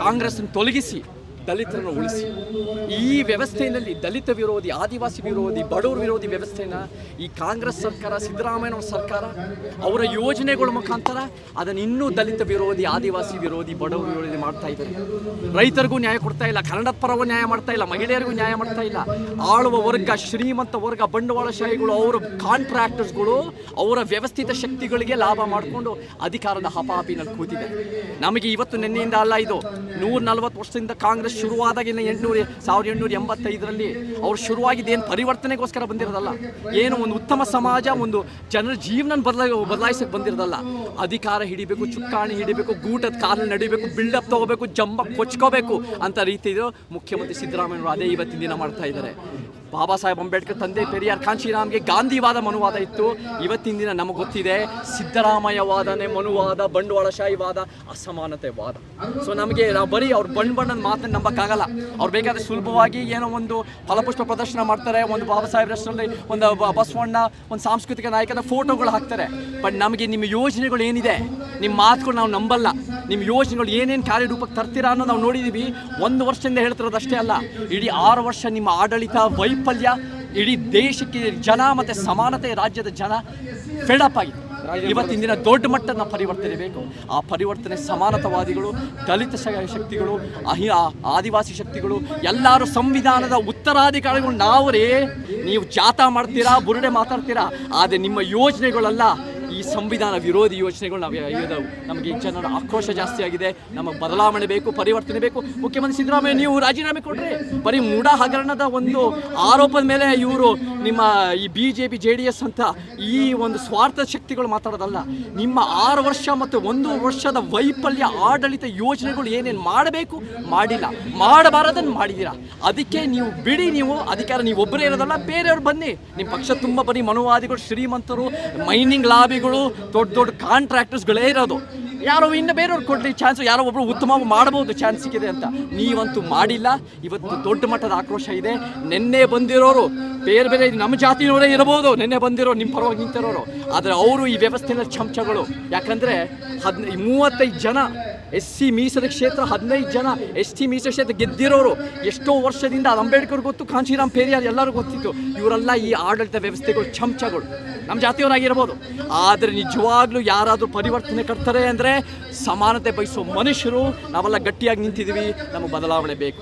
ಕಾಂಗ್ರೆಸ್ನ ತೊಲಗಿಸಿ ದಲಿತರನ್ನು ಉಳಿಸಿ. ಈ ವ್ಯವಸ್ಥೆಯಲ್ಲಿ ದಲಿತ ವಿರೋಧಿ, ಆದಿವಾಸಿ ವಿರೋಧಿ, ಬಡವರ ವಿರೋಧಿ ವ್ಯವಸ್ಥೆನ ಈ ಕಾಂಗ್ರೆಸ್ ಸರ್ಕಾರ ಸಿದ್ದರಾಮಯ್ಯನವ್ರ ಸರ್ಕಾರ, ಅವರ ಯೋಜನೆಗಳ ಮುಖಾಂತರ ಅದನ್ನು ಇನ್ನೂ ದಲಿತ ವಿರೋಧಿ, ಆದಿವಾಸಿ ವಿರೋಧಿ, ಬಡವರ ವಿರೋಧಿ ಮಾಡ್ತಾ ಇದ್ದಾರೆ. ರೈತರಿಗೂ ನ್ಯಾಯ ಕೊಡ್ತಾ ಇಲ್ಲ ಕನ್ನಡ ಪರವೂ ನ್ಯಾಯ ಮಾಡ್ತಾ ಇಲ್ಲ, ಮಹಿಳೆಯರಿಗೂ ನ್ಯಾಯ ಮಾಡ್ತಾ ಇಲ್ಲ. ಆಳುವ ವರ್ಗ, ಶ್ರೀಮಂತ ವರ್ಗ ಬಂಡವಾಳಶಾಹಿಗಳು ಅವರ ಕಾಂಟ್ರಾಕ್ಟರ್ಸ್ಗಳು ಅವರ ವ್ಯವಸ್ಥಿತ ಶಕ್ತಿಗಳಿಗೆ ಲಾಭ ಮಾಡಿಕೊಂಡು ಅಧಿಕಾರದ ಹಪಾಪಿನಲ್ಲಿ ಕೂತಿದೆ ನಮಗೆ ಇವತ್ತು ನಿನ್ನೆಯಿಂದ ಅಲ್ಲ ಇದು ನೂರ ನಲವತ್ತು ವರ್ಷದಿಂದ ಕಾಂಗ್ರೆಸ್ ಶುರುವಾದಾಗಿನ ಎಂಟುನೂರ, ಸಾವಿರದ ಎಂಟುನೂರ ಎಂಬತ್ತೈದರಲ್ಲಿ ಅವ್ರು ಶುರುವಾಗಿದ್ದೇನು ಪರಿವರ್ತನೆಗೋಸ್ಕರ ಬಂದಿರೋದಲ್ಲ. ಏನು ಒಂದು ಉತ್ತಮ ಸಮಾಜ, ಒಂದು ಜನರ ಜೀವನ ಬದಲ ಬದಲಾಯಿಸಕ್ಕೆ ಬಂದಿರೋದಲ್ಲ. ಅಧಿಕಾರ ಹಿಡಿಬೇಕು, ಚುಕ್ಕಾಣಿ ಹಿಡಿಬೇಕು, ಗೂಟದ ಕಾಲು ನಡಿಬೇಕು ಬಿಲ್ಡಪ್ ತಗೋಬೇಕು, ಜಂಬ ಕೊಚ್ಕೋಬೇಕು ಅಂತ ರೀತಿ ಮುಖ್ಯಮಂತ್ರಿ ಸಿದ್ದರಾಮಯ್ಯವರು ಅದೇ ಇವತ್ತಿನ ದಿನ ಮಾಡ್ತಾ ಇದ್ದಾರೆ. ಬಾಬಾ ಸಾಹೇಬ್ ಅಂಬೇಡ್ಕರ್ ತಂದೆ ಪೆರಿಯಾರ್ ಕಾಂಚೀರಾಮ್ಗೆ ಗಾಂಧಿವಾದ ಮನುವಾದ ಇತ್ತು. ಇವತ್ತಿನ ದಿನ ನಮಗೆ ಗೊತ್ತಿದೆ, ಸಿದ್ದರಾಮಯ್ಯವಾದನೆ ಮನುವಾದ ಬಂಡವಾಳಶಾಹಿವಾದ ಅಸಮಾನತೆವಾದ ಸೊ ನಮಗೆ ನಾವು ಬರೀ ಅವ್ರು ಬಣ್ಣ ಬಣ್ಣದ ಮಾತನ್ನು ನಂಬಕ್ಕಾಗಲ್ಲ. ಅವ್ರು ಬೇಕಾದ್ರೆ ಸುಲಭವಾಗಿ ಏನೋ ಒಂದು ಫಲಪುಷ್ಪ ಪ್ರದರ್ಶನ ಮಾಡ್ತಾರೆ, ಒಂದು ಬಾಬಾ ಸಾಹೇಬ್ ರೆಸ್ಟೋರೆಂಟ್ ಒಂದು ಬಸವಣ್ಣ, ಒಂದು ಸಾಂಸ್ಕೃತಿಕ ನಾಯಕನ ಫೋಟೋಗಳು ಹಾಕ್ತಾರೆ. ಬಟ್ ನಮಗೆ ನಿಮ್ಮ ಯೋಜನೆಗಳು ಏನಿದೆ? ನಿಮ್ಮ ಮಾತುಗಳು ನಾವು ನಂಬಲ್ಲ. ನಿಮ್ಮ ಯೋಜನೆಗಳು ಏನೇನು ಕಾರ್ಯರೂಪಕ್ಕೆ ತರ್ತೀರಾ ಅನ್ನೋ ನಾವು ನೋಡಿದ್ದೀವಿ ಒಂದು ವರ್ಷದಿಂದ ಹೇಳ್ತಿರೋದು ಅಷ್ಟೇ ಅಲ್ಲ. ಇಡೀ ಆರು ವರ್ಷ ನಿಮ್ಮ ಆಡಳಿತ ವೈಫಲ್ಯ ಇಡೀ ದೇಶಕ್ಕೆ ಜನ ಮತ್ತು ಸಮಾನತೆ ರಾಜ್ಯದ ಜನ ಫೆಡಪ್ ಆಗಿದೆ. ಇವತ್ತಿನ ದಿನ ದೊಡ್ಡ ಮಟ್ಟದ ಪರಿವರ್ತನೆ ಬೇಕು. ಆ ಪರಿವರ್ತನೆ ಸಮಾನತವಾದಿಗಳು ದಲಿತ ಶಕ್ತಿಗಳು ಅಹಿ ಆದಿವಾಸಿ ಶಕ್ತಿಗಳು ಎಲ್ಲರೂ ಸಂವಿಧಾನದ ಉತ್ತರಾಧಿಕಾರಿಗಳು ನಾವು ರೇ ನೀವು ಜಾಥಾ ಮಾಡ್ತೀರಾ ಬುರುಡೆ ಮಾತಾಡ್ತೀರಾ ಆದರೆ ನಿಮ್ಮ ಯೋಜನೆಗಳೆಲ್ಲ. ಈ ಸಂವಿಧಾನ ವಿರೋಧಿ ಯೋಚನೆಗಳು ನಾವು ಇದಾವೆ ನಮಗೆ ಜನರ ಆಕ್ರೋಶ ಜಾಸ್ತಿ ಆಗಿದೆ. ನಮಗೆ ಬದಲಾವಣೆ ಬೇಕು, ಪರಿವರ್ತನೆ ಬೇಕು. ಮುಖ್ಯಮಂತ್ರಿ ಸಿದ್ದರಾಮಯ್ಯ, ನೀವು ರಾಜೀನಾಮೆ ಕೊಡ್ರಿ ಬರೀ ಮೂಢ ಹಗರಣದ ಒಂದು ಆರೋಪದ ಮೇಲೆ ಇವರು ನಿಮ್ಮ ಈ B J P J D S ಅಂತ ಈ ಒಂದು ಸ್ವಾರ್ಥ ಶಕ್ತಿಗಳು ಮಾತಾಡೋದಲ್ಲ. ನಿಮ್ಮ ಆರು ವರ್ಷ ಮತ್ತು ಒಂದು ವರ್ಷದ ವೈಫಲ್ಯ ಆಡಳಿತ ಯೋಜನೆಗಳು ಏನೇನು ಮಾಡಬೇಕು? ಮಾಡಿಲ್ಲ. ಮಾಡಬಾರದನ್ನು ಮಾಡಿದ್ದೀರಾ? ಅದಕ್ಕೆ ನೀವು ಬಿಡಿ ನೀವು. ಅಧಿಕಾರ ನೀವು ಒಬ್ಬರೇ ಇರೋದಲ್ಲ. ಬೇರೆಯವ್ರು ಬನ್ನಿ. ನಿಮ್ಮ ಪಕ್ಷ ತುಂಬ ಬನ್ನಿ ಮನುವಾದಿಗಳು, ಶ್ರೀಮಂತರು, ಮೈನಿಂಗ್ ಲಾಬಿಗಳು ದೊಡ್ಡ ದೊಡ್ಡ ಕಾಂಟ್ರಾಕ್ಟರ್ಸ್ಗಳೇ ಇರೋದು. ಯಾರೋ ಇನ್ನು ಬೇರೆಯವ್ರು ಕೊಡಲಿ ಚಾನ್ಸ್ ಯಾರೋ ಒಬ್ಬರು ಉತ್ತಮ ಮಾಡಬಹುದು ಚಾನ್ಸ್ ಸಿಕ್ಕಿದೆ ಅಂತ. ನೀವಂತೂ ಮಾಡಿಲ್ಲ. ಇವತ್ತು ದೊಡ್ಡ ಮಟ್ಟದ ಆಕ್ರೋಶ ಇದೆ. ನಿನ್ನೆ ಬಂದಿರೋರು, ಬೇರೆ ಬೇರೆ ನಮ್ಮ ಜಾತಿಯವರೇ ಇರಬಹುದು ನಿನ್ನೆ ಬಂದಿರೋ ನಿಮ್ಮ ಪರವಾಗಿ ನಿಂತಿರೋರು. ಆದರೆ ಅವರು ಈ ವ್ಯವಸ್ಥೆಯ ಚಮಚಗಳು. ಯಾಕಂದರೆ ಹದಿನೈ, ಮೂವತ್ತೈದು ಜನ ಎಸ್ ಸಿ ಮೀಸಲ ಕ್ಷೇತ್ರ ಹದಿನೈದು ಜನ ಎಸ್ ಟಿ ಮೀಸಲ ಕ್ಷೇತ್ರ ಗೆದ್ದಿರೋರು ಎಷ್ಟೋ ವರ್ಷದಿಂದ ಅಂಬೇಡ್ಕರ್ ಗೊತ್ತು ಕಾಂಚೀರಾಮ್ ಪೇರಿಯಾರ್ ಎಲ್ಲರೂ ಗೊತ್ತಿತ್ತು. ಇವರೆಲ್ಲ ಈ ಆಡಳಿತ ವ್ಯವಸ್ಥೆಗಳು ಚಮಚಗಳು. ನಮ್ಮ ಜಾತಿಯವರಾಗಿರ್ಬೋದು. ಆದರೆ ನಿಜವಾಗ್ಲೂ ಯಾರಾದರೂ ಪರಿವರ್ತನೆ ಕಟ್ತಾರೆ ಅಂದರೆ ಸಮಾನತೆ ಬಯಸೋ ಮನುಷ್ಯರು, ನಾವೆಲ್ಲ ಗಟ್ಟಿಯಾಗಿ ನಿಂತಿದ್ದೀವಿ. ನಮಗೆ ಬದಲಾವಣೆ ಬೇಕು.